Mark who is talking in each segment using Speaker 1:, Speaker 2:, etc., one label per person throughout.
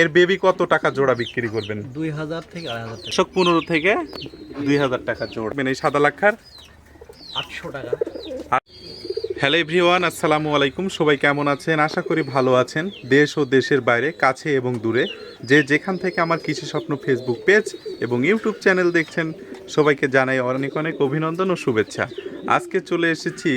Speaker 1: এর বেবি কত টাকা জোড়া বিক্রি করবেন?
Speaker 2: দুই হাজার থেকে আড়াই হাজার টাকা।
Speaker 1: পনেরো থেকে দুই হাজার টাকা জোড়া। মানে এই সাদা লাক্ষার?
Speaker 2: আটশো টাকা।
Speaker 1: হ্যালো এভরিওয়ান আসসালামু আলাইকুম। সবাই কেমন আছেন? আশা করি ভালো আছেন। দেশ ও দেশের বাইরে কাছে এবং দূরে। যে যেখান থেকে আমার কৃষি স্বপ্ন ফেসবুক পেজ এবং ইউটিউব চ্যানেল দেখছেন সবাইকে জানাই অনেক অনেক অভিনন্দন ও শুভেচ্ছা। আজকে চলে এসেছি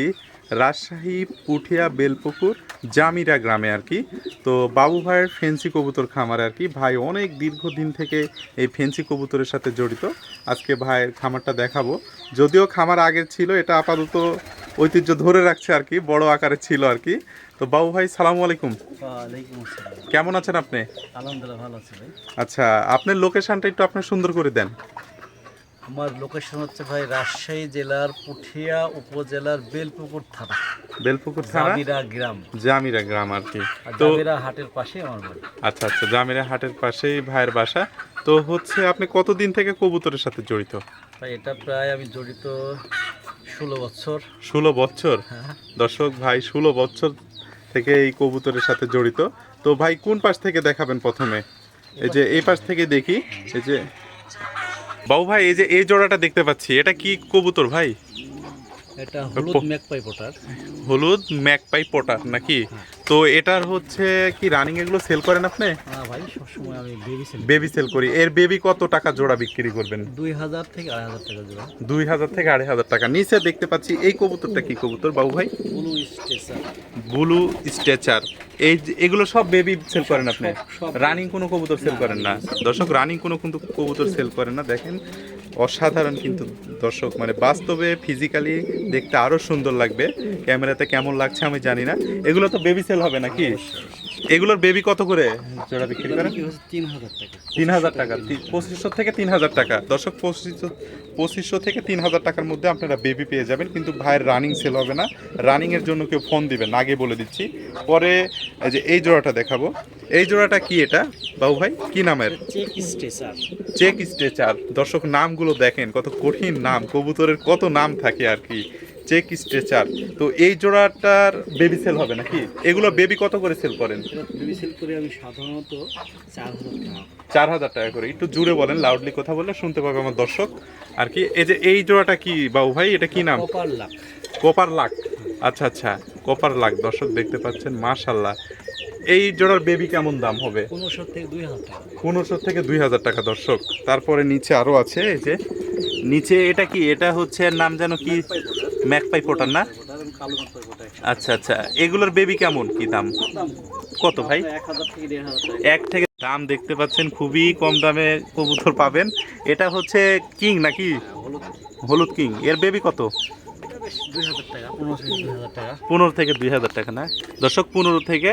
Speaker 1: রাজশাহী পুঠিয়া বেলপুকুর জামিরা গ্রামে আর কি। তো বাবু ভাইয়ের ফেন্সি কবুতর খামার আর কি। ভাই অনেক দীর্ঘদিন থেকে এই ফেন্সি কবুতরের সাথে জড়িত। আজকে ভাইয়ের খামারটা দেখাবো। যদিও খামার আগের ছিল এটা আপাতত ঐতিহ্য ধরে রাখছে আর কি বড় আকারে ছিল আর কি। তো বাবু ভাই সালাম আলাইকুম। কেমন আছেন আপনি?
Speaker 2: আলহামদুলিল্লাহ ভালো আছে ভাই।
Speaker 1: আচ্ছা আপনার লোকেশনটা একটু আপনি সুন্দর করে দেন।
Speaker 2: আমার লোকেশন হচ্ছে ভাই রাজশাহী জেলার পুঠিয়া উপজেলার বেলপুকুর থানা।
Speaker 1: বেলপুকুর থানা?
Speaker 2: জামিরা গ্রাম।
Speaker 1: জামিরা গ্রাম আর কি। তো
Speaker 2: জামিরা হাটের পাশে আমার বাড়ি।
Speaker 1: আচ্ছা আচ্ছা জামিরা হাটের পাশেই ভাইয়ের বাসা। তো হচ্ছে আপনি কতদিন থেকে কবুতরের সাথে জড়িত?
Speaker 2: তাই এটা প্রায় আমি জড়িত ষোলো বছর।
Speaker 1: ষোলো বছর?
Speaker 2: হ্যাঁ।
Speaker 1: দর্শক ভাই ষোলো বছর থেকে এই কবুতরের সাথে জড়িত। তো ভাই কোন পাশ থেকে দেখাবেন প্রথমে? এই যে এই পাশ থেকে দেখি এই যে বাবু ভাই এই যে এই জোড়াটা দেখতে পাচ্ছি এটা কি কবুতর ভাই?
Speaker 2: এটা হলুদ ম্যাকপাই পোটার।
Speaker 1: হলুদ ম্যাকপাই পটার নাকি? তো এটার হচ্ছে কি রানিং এগুলো সেল করেন আপনি?
Speaker 2: হ্যাঁ ভাই সবসময় আমি বেবি সেল
Speaker 1: বেবি সেল করি। এর বেবি কত টাকা জোড়া বিক্রি করবেন?
Speaker 2: দুই হাজার থেকে আড়াই হাজার টাকা জোড়া।
Speaker 1: দুই হাজার থেকে আড়াই হাজার টাকা। নিচে দেখতে পাচ্ছি এই কবুতরটা কি কবুতর বাবু ভাই?
Speaker 2: ব্লু স্টেশন
Speaker 1: ব্লু স্ট্রেচার এই এগুলো সব বেবি সেল করেন আপনি? রানিং কোনো কবুতর সেল করেন না? দর্শক রানিং কোনো কিন্তু কবুতর সেল করেন না। দেখেন অসাধারণ কিন্তু দর্শক। মানে বাস্তবে ফিজিক্যালি দেখতে আরও সুন্দর লাগবে। ক্যামেরাতে কেমন লাগছে আমি জানি না। এগুলো তো বেবি সেল হবে নাকি? এগুলোর বেবি কত করে? জোড়া বিক্রি করেন?
Speaker 2: তিন হাজার টাকা।
Speaker 1: তিন হাজার টাকা পঁচিশশো থেকে তিন হাজার টাকা। দর্শক, পঁচিশশো পঁচিশশো থেকে তিন হাজার টাকার মধ্যে আপনারা বেবি পেয়ে যাবেন। কিন্তু ভাইয়ের রানিং সেল হবে না। রানিংয়ের জন্য কেউ ফোন দিবেন। আগে বলে দিচ্ছি। পরে যে, এই জোড়াটা দেখাবো। এই জোড়াটা কি এটা? বাবু ভাই কি নামের?
Speaker 2: Check station
Speaker 1: check stretcher. দর্শক নামগুলো দেখেন কত কঠিন নাম কবুতরের কত নাম থাকে আর কি। Check stretcher. তো এই জোড়াটার বেবি সেল হবে নাকি? এগুলো বেবি কত করে সেল করেন?
Speaker 2: বেবি সেল করে আমি সাধারণত চার হাজার টাকা
Speaker 1: চার হাজার টাকা করে। একটু জুড়ে বলেন লাউডলি কথা বললে শুনতে পাবে আমার দর্শক। আর কি এই যে এই জোড়াটা কি বাবু ভাই এটা কি নাম?
Speaker 2: কপার লাখ
Speaker 1: কপার লাখ আচ্ছা আচ্ছা কপার লাখ দর্শক দেখতে পাচ্ছেন মাশাল্লাহ এই জোড়ার বেবি কেমন দাম হবে?
Speaker 2: পনেরোশো থেকে দুই হাজার টাকা।
Speaker 1: দর্শক। তারপরে নিচে আরও আছে এই যে। নিচে এটা কি? এটা হচ্ছে নাম যেন কি? ম্যাকপাই পোটার না। আচ্ছা আচ্ছা। এগুলোর বেবি কেমন? কি দাম? কত ভাই?
Speaker 2: এক থেকে
Speaker 1: দাম দেখতে পাচ্ছেন খুবই কম দামে কবুতর পাবেন। এটা হচ্ছে কিং নাকি?
Speaker 2: হলুদ
Speaker 1: হলুদ কিং। এর বেবি কত? পনেরো থেকে দুই হাজার টাকা। না? দর্শক পনেরো থেকে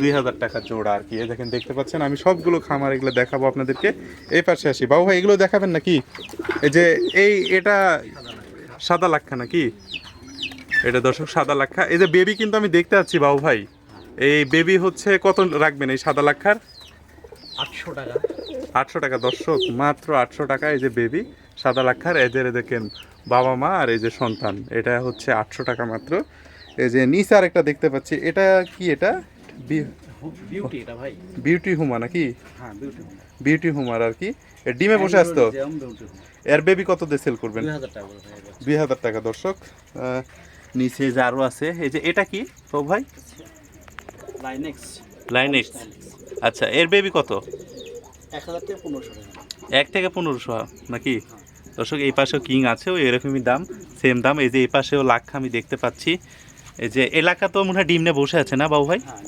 Speaker 1: দুই হাজার টাকা জোড়া আর কি। দেখেন দেখতে পাচ্ছেন? আমি সবগুলো খামার এগুলো দেখাবো আপনাদেরকে। এই পাশে আসি। বাবু ভাই এগুলো দেখাবেন নাকি? এই যে এই এটা সাদা লাক্ষা নাকি? এটা দর্শক সাদা লাক্ষা। এই যে বেবি কিন্তু আমি দেখতে পাচ্ছি বাবু ভাই। এই বেবি হচ্ছে কত রাখবেন এই সাদা লাক্ষার?
Speaker 2: আটশো টাকা।
Speaker 1: আটশো টাকা। দর্শক মাত্র আটশো টাকা এই যে বেবি সাদা লাক্ষার। এদের দেখেন বাবা মা আর এই যে সন্তান এটা হচ্ছে আটশো টাকা মাত্র। এই যে নিচে আর একটা দেখতে পাচ্ছি এটা কি এটা?
Speaker 2: বিউটি এটা ভাই।
Speaker 1: বিউটি হুমা নাকি?
Speaker 2: হ্যাঁ বিউটি
Speaker 1: বিউটি হুমার আর কি? ডিমে বসে আসতো এর বেবি কত দিয়ে সেল করবেন?
Speaker 2: দুই হাজার টাকা
Speaker 1: দর্শক। নিচে যে আরও আছে এই যে এটা কি তো ভাই?
Speaker 2: লাইনেক্স
Speaker 1: লাইনেক্স আচ্ছা এর বেবি কত?
Speaker 2: এক হাজার থেকে পনেরোশো
Speaker 1: এক থেকে পনেরোশো নাকি? দর্শক এই পাশেও কিং আছে ওই এরকমই দাম সেম দাম। এই যে এই পাশেও লাখ আমি দেখতে পাচ্ছি। এই যে এলাকা তো মনে হয় ডিম নিয়ে বসে আছে না বাবু ভাই?
Speaker 2: হ্যাঁ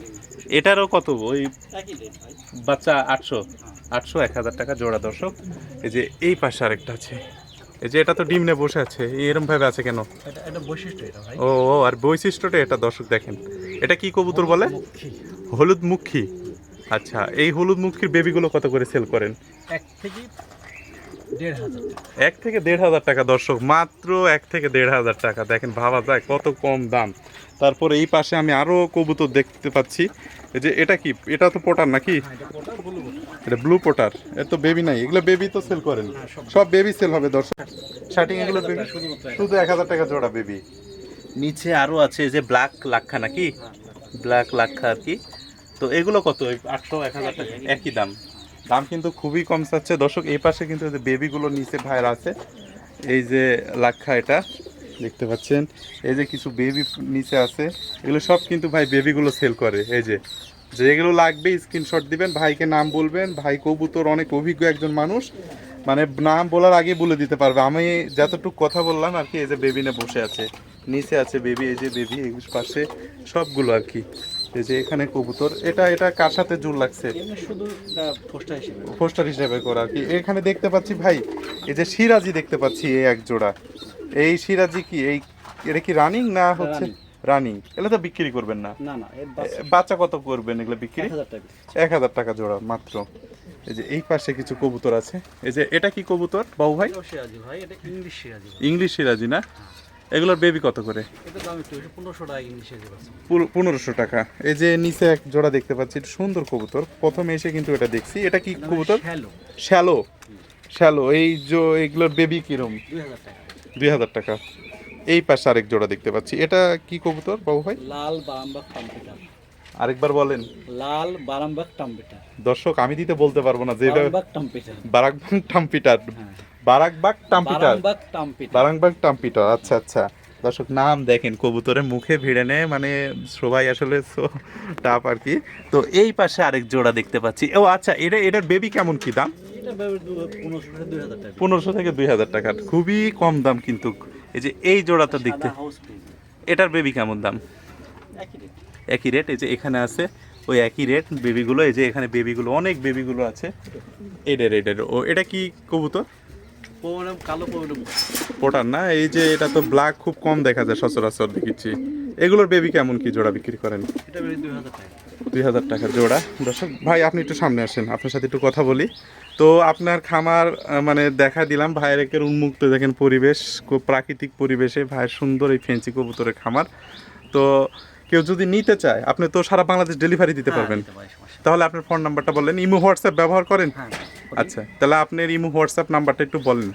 Speaker 1: এটারও কত ওই বাচ্চা আটশো আটশো এক হাজার টাকা জোড়া দর্শক। এই যে এই পাশে আরেকটা আছে। এই যে এটা তো ডিম নিয়ে বসে আছে এরম ভাবে আছে কেন? ও ও আর বৈশিষ্ট্যটা এটা দর্শক দেখেন। এটা কি কবুতর বলে? হলুদ মুখী। আচ্ছা এই হলুদ মুখীর বেবিগুলো কত করে সেল করেন?
Speaker 2: এক থেকে
Speaker 1: এক থেকে দেড় হাজার টাকা, দর্শক, মাত্র এক থেকে দেড় হাজার টাকা। দেখেন, ভাবা যায় কত কম দাম। তারপরে এই পাশে আমি আরও কবুতর দেখতে পাচ্ছি। যে এটা কি? এটা তো পোটার নাকি?
Speaker 2: এটা
Speaker 1: ব্লু পোটার। এর তো বেবি নাই। এগুলো বেবি তো সেল করেন।
Speaker 2: সব
Speaker 1: সব বেবি সেল হবে, দর্শক। শার্টিং এগুলো বেবি শুধু এক হাজার টাকা জোড়া বেবি নিচে আরও আছে যে ব্ল্যাক লাক্ষা নাকি? ব্ল্যাক লাক্ষা আর কি। তো এগুলো কত? আটশো, এক হাজার টাকা। একই দাম। দাম কিন্তু খুবই কম চাচ্ছে। দর্শক, এই পাশে কিন্তু যে বেবিগুলো নিচে ভাইয়ের আছে, এই যে লাক্ষা এটা, দেখতে পাচ্ছেন। এই যে কিছু বেবি নিচে আছে, এগুলো সব কিন্তু ভাই বেবিগুলো সেল করে। এই যে যেগুলো লাগবে স্ক্রিনশট দিবেন, ভাইকে নাম বলবেন। ভাই কবুতর, অনেক অভিজ্ঞ একজন মানুষ। মানে নাম বলার আগে বলে দিতে পারবে। আমি যতটুকু কথা বললাম আর কি, এই যে বেবি না বসে আছে, নিচে আছে বেবি, এই যে বেবি, এই পাশে সবগুলো আর কি। এই যে এখানে কবুতর এটা এটা কার সাথে জোর লাগছে?
Speaker 2: পোস্টার হিসেবে।
Speaker 1: করা আর কি। এখানে দেখতে পাচ্ছি ভাই এই যে সিরাজি দেখতে পাচ্ছি এই এক জোড়া। এই সিরাজি কি এই এটা কি রানিং না হচ্ছে? রানিং। এগুলো তো বিক্রি করবেন না। বাচ্চা কত করবেন এগুলো বিক্রি?
Speaker 2: এক হাজার টাকা।
Speaker 1: জোড়া মাত্র। এই যে এই পাশে কিছু কবুতর আছে। এই যে এটা কি কবুতর বাবু ভাই?
Speaker 2: ইংলিশ সিরাজি ভাই।
Speaker 1: ইংলিশ সিরাজি। না? এগুলোর বেবি কত করে?
Speaker 2: পনেরোশো টাকা
Speaker 1: এই যে নিচে এক জোড়া দেখতে পাচ্ছি এটা সুন্দর কবুতর। প্রথমে এসে কিন্তু এটা দেখছি। এটা কি কবুতর? শ্যালো। শ্যালো। এই যে এগুলোর বেবি কিরম?
Speaker 2: দুই হাজার টাকা।
Speaker 1: এই পাশে আরেক জোড়া দেখতে পাচ্ছি। এটা কি কবুতর বাবু ভাই?
Speaker 2: লাল বারামবাগ টাম্পিটার
Speaker 1: আরেকবার বলেন।
Speaker 2: লাল বারামবাগ টাম্পিটার
Speaker 1: দর্শক আমি দিতে বলতে পারব না যে এটা
Speaker 2: বারামবাগ টাম্পিটার
Speaker 1: বারাকবাগ টাম্পিটার
Speaker 2: হ্যাঁ।
Speaker 1: বারাকবাগ টাম্পিটার। বারাকবাগ টাম্পিটার। আচ্ছা আচ্ছা। দর্শক নাম দেখেন কবুতরের মুখে ভিড়ে নেয় মানে সবাই আসলে টাপ আর কি। তো এই পাশে আরেক জোড়া দেখতে পাচ্ছি। ও আচ্ছা এটা এটার বেবি কেমন কি দাম?
Speaker 2: পনেরোশো থেকে দুই হাজার টাকা।
Speaker 1: পনেরোশো থেকে দুই হাজার টাকা। খুবই কম দাম কিন্তু। এই যে এই জোড়াটা দেখতে এটার বেবি কেমন দাম?
Speaker 2: একই রেট
Speaker 1: একই রেট এই যে এখানে আছে ওই একই রেট বেবিগুলো এই যে এখানে বেবিগুলো অনেক বেবিগুলো আছে। এডের এডের ও এটা কি কবুতর?
Speaker 2: কালো
Speaker 1: পোটার না এই যে এটা তো ব্ল্যাক খুব কম দেখা যায় সচরাচর দেখেছি। এগুলোর বেবি কেমন কি জোড়া বিক্রি করেন?
Speaker 2: এটা দুই হাজার টাকা।
Speaker 1: দুই হাজার টাকা জোড়া। দর্শক ভাই আপনি একটু সামনে আসেন আপনার সাথে একটু কথা বলি। তো আপনার খামার মানে দেখা দিলাম ভাইয়ের একের উন্মুক্ত দেখেন পরিবেশ খুব প্রাকৃতিক পরিবেশে ভাইয়ের সুন্দর এই ফেন্সি কবুতরের খামার। তো কেউ যদি নিতে চায় আপনি তো সারা বাংলাদেশ ডেলিভারি দিতে পারবেন।
Speaker 2: দিতে পারি, সমস্যা নেই।
Speaker 1: তাহলে আপনার ফোন নাম্বারটা বললেন। ইমো হোয়াটসঅ্যাপ ব্যবহার করেন?
Speaker 2: হ্যাঁ।
Speaker 1: আচ্ছা তাহলে আপনার ইমো হোয়াটসঅ্যাপ নাম্বারটা একটু বলেন।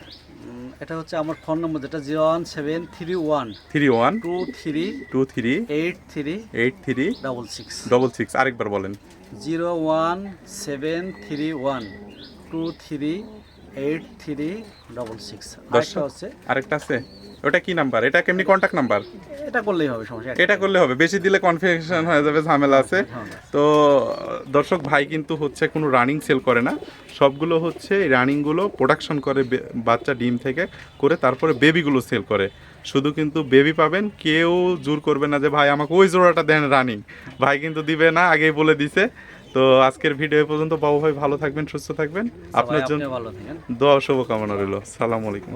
Speaker 2: এটা হচ্ছে আমার ফোন নম্বর যেটা zero one seven three one
Speaker 1: three one
Speaker 2: two three
Speaker 1: two three
Speaker 2: eight three
Speaker 1: eight three
Speaker 2: double six
Speaker 1: double six আরেকবার বলেন।
Speaker 2: Zero one seven three one two three eight three double six
Speaker 1: দর্শক
Speaker 2: হচ্ছে
Speaker 1: আরেকটা আছে। ওটা কি number? এটা কেমনি কন্ট্যাক্ট নাম্বার?
Speaker 2: এটা করলেই হবে সমস্যা
Speaker 1: এটা করলে হবে। বেশি দিলে কনফিউশন হয়ে যাবে ঝামেলা আছে।
Speaker 2: হ্যাঁ।
Speaker 1: তো দর্শক ভাই কিন্তু হচ্ছে কোনো রানিং সেল করে না। সবগুলো হচ্ছে রানিংগুলো প্রোডাকশন করে বাচ্চা ডিম থেকে করে তারপরে বেবিগুলো সেল করে। শুধু কিন্তু বেবি পাবেন কেউ জোর করবে না যে ভাই আমাকে ওই জোড়াটা দেন রানিং ভাই কিন্তু দিবে না আগেই বলে দিছে। তো আজকের ভিডিও পর্যন্ত বাবু ভাই ভালো থাকবেন সুস্থ থাকবেন। আপনার জন্য দোয়া শুভকামনা রইল। সালাম আলাইকুম।